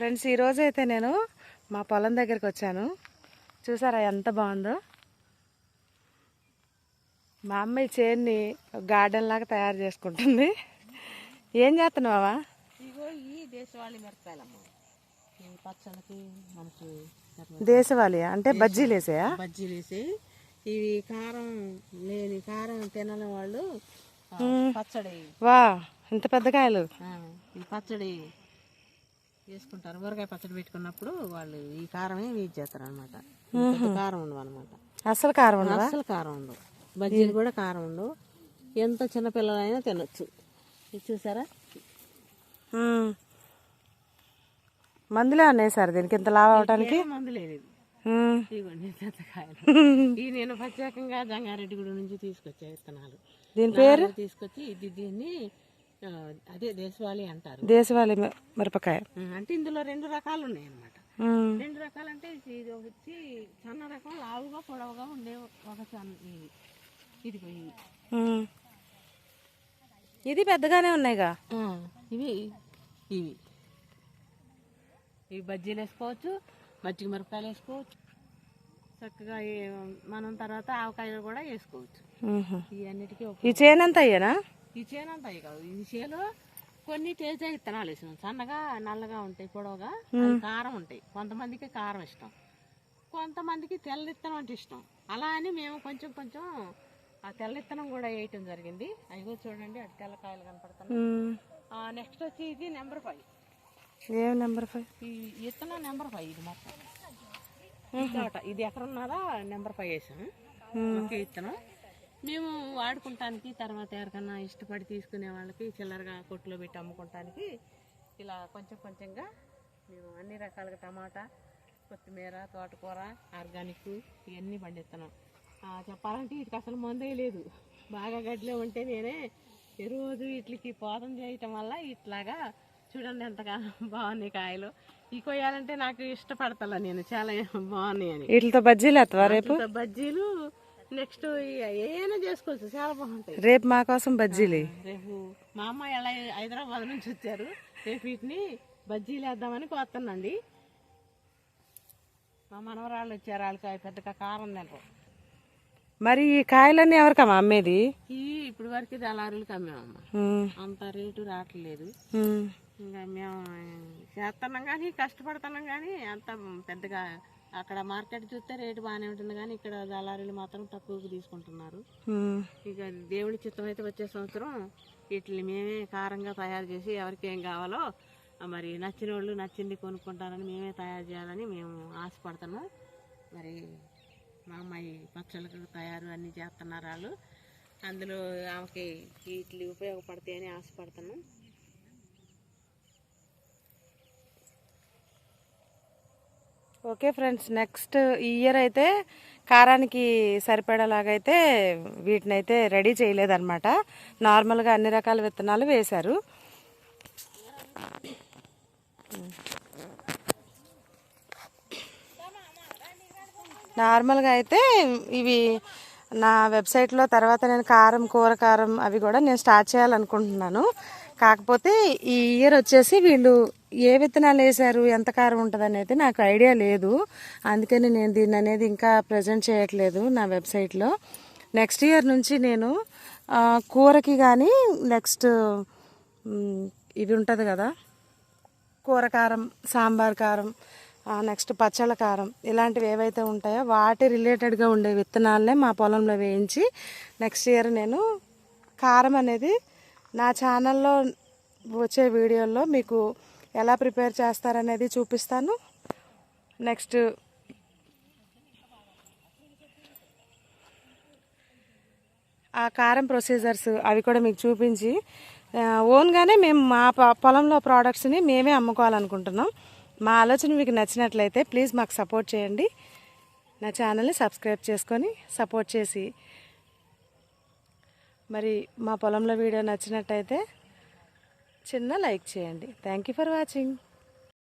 Friends ఈరోజు అయితే నేను మా పొలం దగ్గరికి వచ్చాను. చూసారా ఎంత బాగుందో? మా అమ్మాయి చేన్ని గార్డెన్ లాగా తయారు చేసుకుంటుంది. ఏం చేస్తున్నావా ఇగో ఈ దేశవాళీ మిరపకాయలమ్మ. ఈ పచ్చళ్ళకి మనకి దేశవాళీ అంటే బజ్జీలు వేసాయా? బజ్జీలు వేసి ఇవి కారం లేని కారం తినని వాళ్ళు పచ్చడి. వా ఇంత పెద్ద కాయలు. ఈ పచ్చడి చేసుకుంటారు. ఊరగాయ పచ్చడి పెట్టుకున్నప్పుడు వాళ్ళు ఈ కారమే యూజ్ చేస్తారు అనమాట కారం ఉండవు అనమాట అసలు కారం ఉండవా అస్సలు కారం ఉండవు బజ్జీలు కూడా కారం ఉండవు. ఎంత చిన్న పిల్లలైనా తినొచ్చు. ఇది చూసారా. మందులే ఉన్నాయి సార్ దీనికి ఇంత లావు అవటానికి? ఏ మందు లేదు ఇది. మ్మ్. ఇదిగోండి దత్తకాయలు ఈ నేను ప్రత్యేకంగా జంగారెడ్డిగూడ నుంచి తీసుకొచ్చే విత్తనాలు. దీని పేరు? తీసుకొచ్చి ఇది దీన్ని అదే దేశవాళీ అంటారు. దేశవాళీ మిరపకాయ. అంటే ఇందులో రెండు రకాలు ఉన్నాయి అన్నమాట. రెండు రకాలు అంటే ఇది వచ్చి సన్న రకం లావుగా పొడవుగా ఉండే ఒక సన్న ఇది ఇది పోయి. ఇది పెద్దగానే ఉన్నాయిగా? ఇవి ఇవి. ఇవి బజ్జీలు వేసుకోవచ్చు మజ్జిగ మిరపకాయలు వేసుకోవచ్చు. చక్కగా మనం తర్వాత ఆవకాయలు కూడా వేసుకోవచ్చు. మ్మ్. ఈ అన్నిటికీ ఒక ఈ చేను అంతా అయ్యానా ఈ చేను అంతా ఇక ఈ చేలో కొన్ని తేజ విత్తనాలు వేసినాం సన్నగా నల్లగా ఉంటాయి పొడవుగా. అవి కారం ఉంటాయి. కొంతమందికి కారం ఇష్టం. కొంతమందికి తెల్ల విత్తనం అంటే ఇష్టం. అలా అని మేము కొంచెం కొంచెం ఆ తెల్ల విత్తనం కూడా వేయటం జరిగింది. అవి చూడండి అటు తెల్లకాయలు కనపడుతున్నాయి. మ్మ్. నెక్స్ట్ వచ్చి ఇది నెంబర్ ఫైవ్. ఏం నెంబర్ ఫైవ్? ఈ విత్తనం నెంబర్ ఫైవ్ ఇది మొత్తం. ఇది ఎక్కడ ఉన్నదా? నెంబర్ ఫైవ్ వేసాము ఒకే విత్తనం మేము వాడుకుంటానికి తర్వాత ఎవరికన్నా ఇష్టపడి తీసుకునే వాళ్ళకి చిల్లరగా కొట్టులో పెట్టి అమ్ముకుంటానికి ఇలా కొంచెం కొంచెంగా మేము అన్ని రకాలుగా టమాటా కొత్తిమీర తోటకూర ఆర్గానిక్ ఇవన్నీ పండిస్తున్నాం. చెప్పాలంటే వీటికి అసలు మందే లేదు. బాగా గడ్డిలో ఉంటే నేనే రోజు వీటికి పోతం చేయటం వల్ల ఇట్లాగా చూడండి ఎంతగా బాగున్నాయి కాయలు. ఈ కొయ్యాలంటే నాకు ఇష్టపడతా నేను. చాలా బాగున్నాయి అని వీటితో బజ్జీలు రేపు? బజ్జీలు నెక్స్ట్ ఏమైనా చేసుకోవచ్చు చాలా బాగుంటాయి. రేపు మా కోసం బజ్జీలు రేపు మా అమ్మ ఎలా హైదరాబాద్ నుంచి వచ్చారు రేపు వీటిని బజ్జీలు వేద్దామని కోస్తున్నాండి మా మనవరాళ్ళు వచ్చారు వాళ్ళకి పెద్దగా కారం తినరు మరి ఈ కాయలన్నీ ఎవరికమ్మా అమ్మేది? ఈ ఇప్పుడు వరకు దళారులకు అమ్మామమ్మ మ్మ్. అంత రేటు రావట్లేదు. ఇంకా మేము చేస్తున్నాం కానీ కష్టపడుతున్నాం కానీ అంత పెద్దగా అక్కడ మార్కెట్ చూస్తే రేటు బాగానే ఉంటుంది కానీ ఇక్కడ దళారీలు మాత్రం తక్కువకు తీసుకుంటున్నారు. ఇక దేవుడి చిత్తం అయితే వచ్చే సంవత్సరం వీటిని మేమే కారంగా తయారు చేసి ఎవరికి ఏం కావాలో మరి నచ్చిన వాళ్ళు నచ్చింది కొనుక్కుంటారని మేమే తయారు చేయాలని మేము ఆశపడుతున్నాం. మరి మా అమ్మాయి పచ్చళ్ళకు తయారు అన్నీ చేస్తున్నారు వాళ్ళు. అందులో ఆమెకి వీటిని ఉపయోగపడతాయని ఆశపడుతున్నాం. ఓకే ఫ్రెండ్స్ నెక్స్ట్ ఈ ఇయర్ అయితే కారానికి సరిపడేలాగైతే వీటిని అయితే రెడీ చేయలేదన్నమాట. నార్మల్గా అన్ని రకాల విత్తనాలు వేశారు. నార్మల్గా అయితే ఇవి నా వెబ్సైట్లో తర్వాత నేను కారం కూర కారం అవి కూడా నేను స్టార్ట్ చేయాలనుకుంటున్నాను. కాకపోతే ఈ ఇయర్ వచ్చేసి వీళ్ళు ఏ విత్తనాలు వేశారు ఎంత కారం ఉంటుంది అనేది నాకు ఐడియా లేదు. అందుకని నేను దీన్ని అనేది ఇంకా ప్రజెంట్ చేయట్లేదు నా వెబ్సైట్లో నెక్స్ట్ ఇయర్ నుంచి నేను కూరకి కానీ నెక్స్ట్ ఇది ఇవి ఉంటుంది కదా కూర కారం సాంబార్ కారం నెక్స్ట్ పచ్చళ్ళ కారం ఇలాంటివి ఏవైతే ఉంటాయో వాటి రిలేటెడ్గా ఉండే విత్తనాలనే మా పొలంలో వేయించి నెక్స్ట్ ఇయర్ నేను కారం అనేది నా ఛానల్లో వచ్చే వీడియోల్లో మీకు ఎలా ప్రిపేర్ చేస్తారనేది చూపిస్తాను. నెక్స్ట్. ఆ కారం ప్రొసీజర్స్ అవి కూడా మీకు చూపించి ఓన్గానే మేము మా పొలంలో ప్రోడక్ట్స్ని మేమే అమ్ముకోవాలనుకుంటున్నాం. మా ఆలోచన మీకు నచ్చినట్లయితే ప్లీజ్ మాకు సపోర్ట్ చేయండి. నా ఛానల్ని సబ్స్క్రైబ్ చేసుకొని సపోర్ట్ చేసి మరి మా పొలంలో వీడియో నచ్చినట్టయితే చిన్న లైక్ చేయండి. Thank you for watching